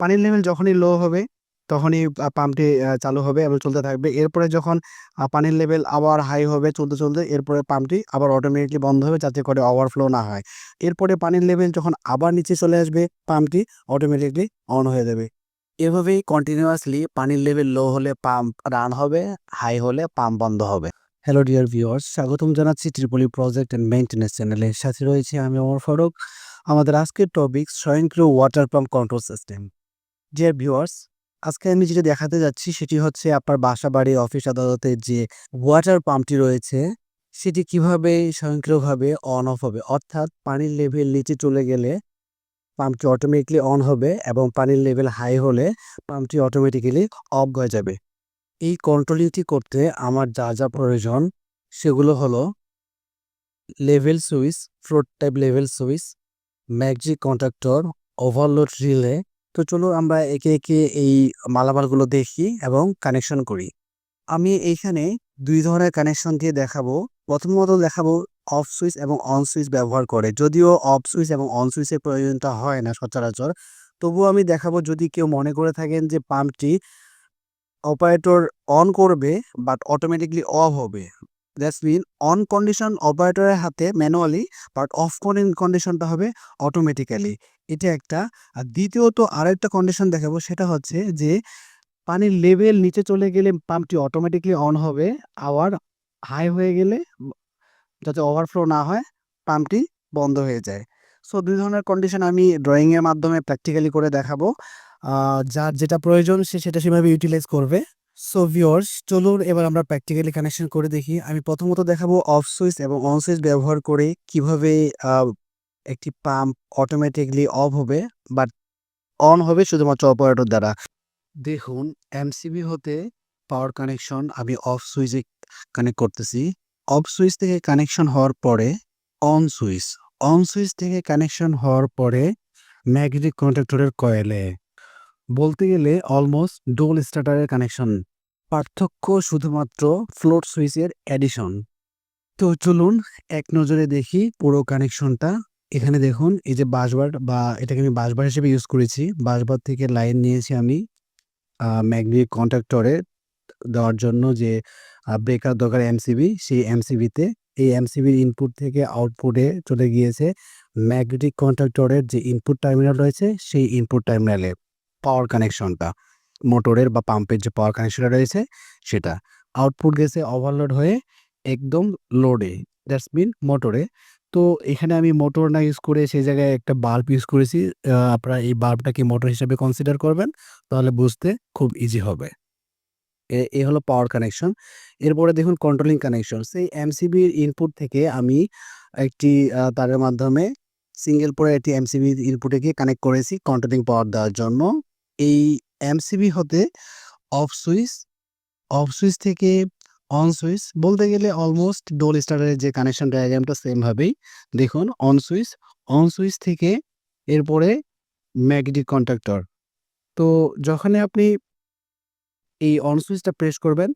পানির লেভেল যখনই লো হবে তখনই পাম্পটি চালু হবে এবং চলতে থাকবে। এরপরে যখন পানির লেভেল আবার হাই হবে চলতে, চলতে এরপরে পাম্পটি আবার অটোমেটিকলি বন্ধ হবে যাতে করে ওভারফ্লো না হয়। এরপরে পানির লেভেল যখন আবার নিচে চলে আসবে পাম্পটি অটোমেটিকলি অন হয়ে যাবে। এভাবেই কন্টিনিউয়াসলি পানির লেভেল লো হলে পাম্প রান হবে, হাই হলে পাম্প বন্ধ হবে। হ্যালো ডিয়ার ভিউয়ার্স স্বাগতম জানাচ্ছি ট্রিপলি প্রজেক্ট অ্যান্ড মেইনটেন্যান্স চ্যানেলে। সাথে রয়েছে আমি ওমর ফারুক। আমাদের আজকের টপিক স্বয়ংক্রিয় water pump control system. Dear viewers আজকে আমি যেটা দেখাতে যাচ্ছি সেটি হচ্ছে আপনার বাসা-বাড়ি, অফিস আদালতের যে ওয়াটার পাম্পটি রয়েছে সেটি কীভাবে স্বয়ংক্রিয়ভাবে অন অফ হবে। অর্থাৎ পানির লেভেল নিচে চলে গেলে পাম্পটি অটোমেটিকলি অন হবে এবং পানির লেভেল হাই হলে পাম্পটি অটোমেটিক্যালি অফ হয়ে যাবে। এই কন্ট্রোলিংটি করতে আমার যা, যা প্রয়োজন সেগুলো হলো level switch, float type level switch, magnetic contactor, overload relay. তো চলো আমরা একে, একে এই মালামালগুলো দেখি এবং কানেকশন করি। আমি এইখানে দুই ধরনের কানেকশন দিয়ে দেখাবো। প্রথমত দেখাবো অফ সুইচ এবং অন সুইচ ব্যবহার করে। যদিও অফ সুইচ এবং অন সুইচের প্রয়োজনটা হয় না সচরাচর। তবুও আমি দেখাবো যদি কেউ মনে করে থাকেন যে পাম্পটি অপারেটর অন করবে বাট অটোমেটিকলি অফ হবে। দ্যাটস মিন অন কন্ডিশন অপারেটরের হাতে ম্যানুয়ালি বাট অফ কন্ডিশনটা হবে অটোমেটিক্যালি। এটা একটা। আর দ্বিতীয়ত আরেকটা কন্ডিশন দেখাবো সেটা হচ্ছে যে পানির লেভেল নিচে চলে গেলে পাম্পটি অটোমেটিক্যালি অন হবে। আবার হাই হয়ে গেলে যাতে ওভারফ্লো না হয় পাম্পটি বন্ধ হয়ে যায়। সো দুই ধরনের কন্ডিশন আমি ড্রয়িংয়ের মাধ্যমে প্র্যাকটিক্যালি করে দেখাবো। যার যেটা প্রয়োজন সে সেটা সেভাবে ইউটিলাইজ করবে। সো ভিউয়ার্স চলুন এবার আমরা প্র্যাকটিক্যালি কানেকশন করে দেখি। আমি প্রথমত দেখাবো অফ সুইচ এবং অন সুইচ ব্যবহার করে কীভাবে একটি পাম্প অটোমেটিক্যালি অফ হবে বাট অন হবে শুধুমাত্র অপারেটর দ্বারা। দেখুন এমসিবি হতে পাওয়ার কানেকশন আমি অফ সুইচে কানেক্ট করতেছি। অফ সুইচ থেকে কানেকশন হওয়ার পরে অন সুইচ, অন সুইচ থেকে কানেকশন হওয়ার পরে ম্যাগনেটিক কন্ট্যাক্টরের কয়েলে। বলতে গেলে অলমোস্ট ডোল স্টার্টারের কানেকশন। পার্থক্য শুধুমাত্র ফ্লোট সুইচের অ্যাডিশন। তো চলুন এক নজরে দেখি পুরো কানেকশনটা। এখানে দেখুন, এই যে বাসবার বা এটাকে আমি বাসবার হিসেবে ইউজ করেছি। বাসবার থেকে লাইন নিয়েছি আমি ম্যাগনেটিক কন্ট্যাক্টরে দেওয়ার জন্য যে ব্রেকার দরকার এমসিবি সেই এমসিবিতে এই এমসিবির ইনপুট থেকে আউটপুটে চলে গিয়েছে ম্যাগনেটিক কন্ট্যাক্টরের যে ইনপুট টার্মিনাল রয়েছে, সেই ইনপুট টার্মিনালে পাওয়ার কানেকশনটা। মোটরের বা পাম্পের যে পাওয়ার কানেকশনটা রয়েছে, সেটা। আউটপুট গেছে ওভারলোড হয়ে একদম লোডে দ্যাটস মিন মোটরে। তো এখানে আমি মোটর না ইউজ করে সেই জায়গায় একটা বাল্ব ইউজ করেছি। আপনারা এই বাল্বটাকে মোটর হিসেবে কনসিডার করবেন। তাহলে বুঝতে খুব ইজি হবে। এ হলো পাওয়ার কানেকশন। এরপরে দেখুন কন্ট্রোলিং কানেকশন। সেই এমসিবির ইনপুট থেকে আমি একটি তারের মাধ্যমে সিঙ্গেল পরে একটি এমসিবির ইনপুটে গিয়ে কানেক্ট করেছি কন্ট্রোলিং পাওয়ার দেওয়ার জন্য। এই এমসিবি হতে অফ সুইচ, অফ সুইচ থেকে অন সুইচ বলতে গেলে অলমোস্ট ডুয়াল স্টার্টারের যে কানেকশন ডায়াগ্রামটা সেম ভাবেই। দেখুন অন সুইচ, অন সুইচ থেকে এরপরে ম্যাগনেটিক কন্ট্যাক্টর। তো যখনই আপনি এই অন সুইচটা প্রেস করবেন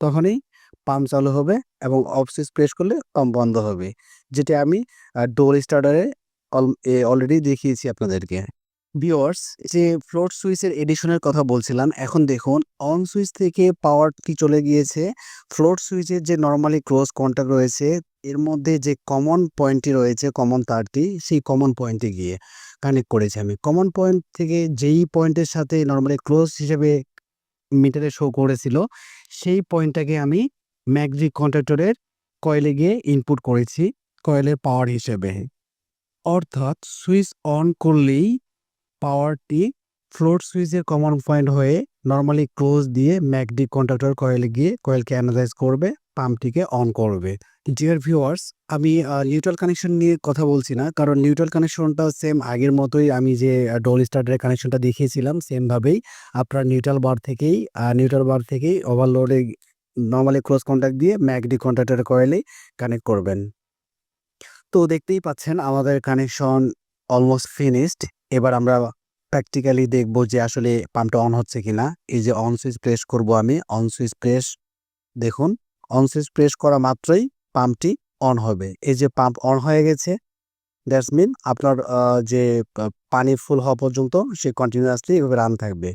তখনই পাম্প চালু হবে এবং অফ সুইচ প্রেস করলে পাম্প বন্ধ হবে। যেটা আমি ডুয়াল স্টার্টারে অলরেডি দেখিয়েছি আপনাদেরকে। ভিউয়ার্স যে ফ্লোট সুইচের এডিশনের কথা বলছিলাম, এখন দেখুন অন সুইচ থেকে পাওয়ারটি চলে গিয়েছে ফ্লোট সুইচের যে নর্মালি ক্লোজ কন্টাক্ট রয়েছে, এর মধ্যে যে কমন পয়েন্টটি রয়েছে কমন তারটি সেই কমন পয়েন্টে গিয়ে কানেক্ট করেছি আমি। কমন পয়েন্ট থেকে যেই পয়েন্টের সাথে নর্মালি ক্লোজ হিসেবে মিটারে শো করেছিল, সেই পয়েন্টটাকে আমি ম্যাগনেটিক কন্ট্যাক্টরের কয়েলে গিয়ে ইনপুট করেছি কয়েলের পাওয়ার হিসেবে। অর্থাৎ সুইচ অন করলেই পাওয়ারটি ফ্লোট সুইচের কমন পয়েন্ট হয়ে নর্মালি ক্লোজ দিয়ে ম্যাগনেটিক কন্ট্রাক্টর কয়েলে গিয়ে কয়েলকে অ্যানালাইজ করবে, পাম্পটিকে অন করবে। ডিয়ার ভিউয়ার্স আমি নিউট্রাল কানেকশন নিয়ে কথা বলছি না। কারণ নিউট্রাল কানেকশনটা সেম আগের মতোই আমি যে আ ডুয়াল স্টার্টারের কানেকশনটা দেখিয়েছিলাম সেমভাবেই আপনার নিউট্রাল বার থেকেই নিউট্রাল বার থেকেই ওভারলোডে নর্মালি ক্লোজ কন্টাক্ট দিয়ে ম্যাগনেটিক কন্ট্রাক্টর কয়েলে কানেক্ট করবেন। তো দেখতেই পাচ্ছেন আমাদের কানেকশন অলমোস্ট ফিনিশড। এবার আমরা প্র্যাকটিক্যালি দেখব যে আসলে পাম্পটা অন হচ্ছে কিনা। এই যে অন সুইচ প্রেস করব আমি। অন সুইচ প্রেস দেখুন অন সুইচ প্রেস করা মাত্রই পাম্পটি অন হবে। এই যে পাম্প অন হয়ে গেছে। দ্যাটস মিন আপনার যে পানি ফুল হওয়া পর্যন্ত সে কন্টিনিউয়াসলি এভাবে রান থাকবে,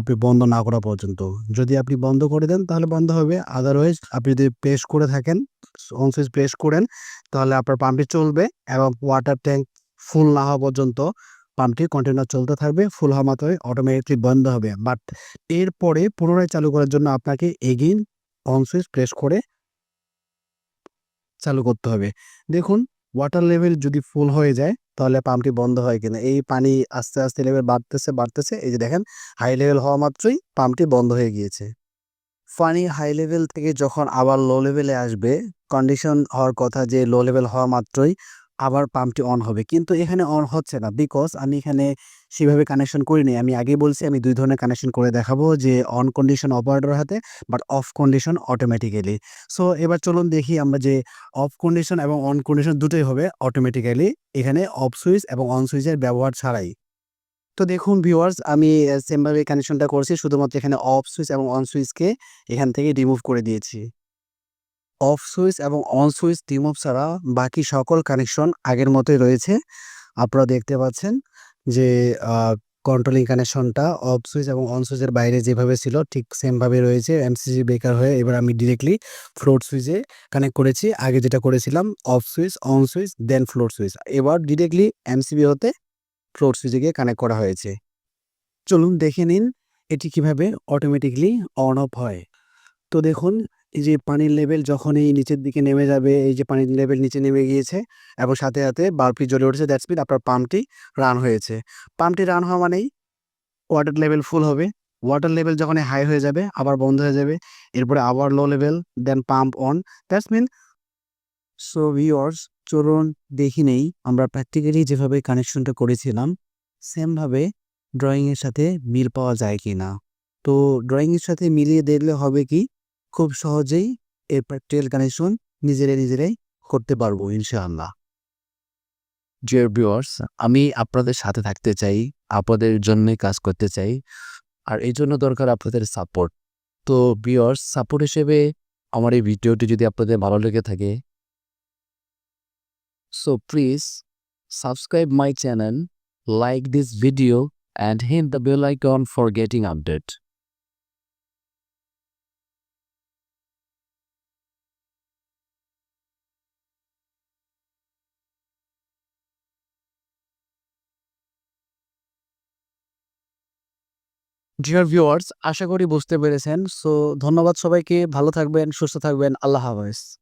আপনি বন্ধ না করা পর্যন্ত যদি আপনি বন্ধ করে দেন তাহলে বন্ধ হবে আদারওয়াইজ আপনি যদি প্রেস করে থাকেন অন সুইচ প্রেস করেন, তাহলে আপনার পাম্পটি চলবে এবং ওয়াটার ট্যাঙ্ক ফুল না হওয়া পর্যন্ত পাম্পটি কন্টিনিউ চলতে থাকবে ফুল হওয়া মাত্রই অটোমেটিকলি বন্ধ হবে। বাট এরপরে পুনরায় চালু করার জন্য আপনাকে এগেইন অন সুইচ প্রেস করে চালু করতে হবে। দেখুন ওয়াটার লেভেল যদি ফুল হয়ে যায়, তাহলে পাম্পটি বন্ধ হয় কিনা? এই পানি আস্তে আস্তে লেভেল বাড়তেছে বাড়তেছে। এই যে দেখেন হাই লেভেল হওয়া মাত্রই পাম্পটি বন্ধ হয়ে গিয়েছে। পানি হাই লেভেল থেকে যখন আবার লো লেভেলে আসবে কন্ডিশন হওয়ার কথা যে লো লেভেল হওয়া মাত্রই আবার পাম্পটি অন হবে। কিন্তু এখানে অন হচ্ছে না। বিকজ আমি এখানে সেভাবে কানেকশন করিনি। আমি আগেই বলছি, আমি দুই ধরনের কানেকশন করে দেখাবো যে অন কন্ডিশন অপারেটর হাতে but off condition automatically so এবার চলুন দেখি আমরা যে অফ কন্ডিশন এবং অন কন্ডিশন দুটোই হবে অটোমেটিক্যালি এখানে অফ সুইচ এবং অন সুইচের ব্যবহার ছাড়াই। তো দেখুন ভিউয়ার্স আমি সেমভাবে কানেকশনটা করছি, শুধুমাত্র এখানে অফ সুইচ এবং অন সুইচকে এখান থেকে রিমুভ করে দিয়েছি। অফ সুইচ এবং অন সুইচ রিমুভ ছাড়া বাকি সকল কানেকশন আগের মতোই রয়েছে। আপনারা দেখতে পাচ্ছেন যে কন্ট্রোলিং কানেকশনটা অফ সুইচ এবং অন সুইচের বাইরে যেভাবে ছিল ঠিক সেমভাবে রয়েছে। এমসিসি বেকার হয়ে এবার আমি ডিরেক্টলি ফ্লোর সুইচে কানেক্ট করেছি। আগে যেটা করেছিলাম, off switch, on switch then floor switch. এবার ডিরেক্টলি এমসিবি হতে ফ্লোর সুইচে গিয়ে কানেক্ট করা হয়েছে। চলুন দেখে নিন এটি কীভাবে অটোমেটিকলি অন অফ হয়। তো দেখুন এই যে পানির লেভেল যখন এই নিচের দিকে নেমে যাবে, এই যে পানির লেভেল নিচে নেমে গিয়েছে এবং সাথে সাথে বাল্বটি জ্বলে উঠেছে, দ্যাটস মিন আপনার পাম্পটি রান হয়েছে। পাম্পটি রান হওয়া মানেই ওয়াটার লেভেল ফুল হবে। ওয়াটার লেভেল যখন হাই হয়ে যাবে, আবার বন্ধ হয়ে যাবে, এরপরে আবার low level then pump on that's mean so viewers চলুন দেখি নেই, আমরা প্র্যাকটিক্যালি যেভাবে কানেকশনটা করেছিলাম সেমভাবে ড্রয়িংয়ের সাথে মিল পাওয়া যায় কি না তো ড্রয়িংয়ের সাথে মিলিয়ে দেখলে হবে কি খুব সহজেই এর প্র্যাকটিক্যাল কানেকশন নিজেরাই নিজেরাই করতে পারব, ইনশাআল্লাহ। ডিয়ার ভিউয়ার্স আমি আপনাদের সাথে থাকতে চাই, আপনাদের জন্য কাজ করতে চাই, আর এই জন্য দরকার আপনাদের সাপোর্ট তো ভিউয়ার্স সাপোর্ট হিসেবে আমার এই ভিডিওটি যদি আপনাদের ভালো লেগে থাকে so please subscribe my channel like this video and hit the bell icon for getting update dear viewers আশা করি বুঝতে পেরেছেন। সো ধন্যবাদ সবাইকে। ভালো থাকবেন, সুস্থ থাকবেন। আল্লাহ হাফেজ।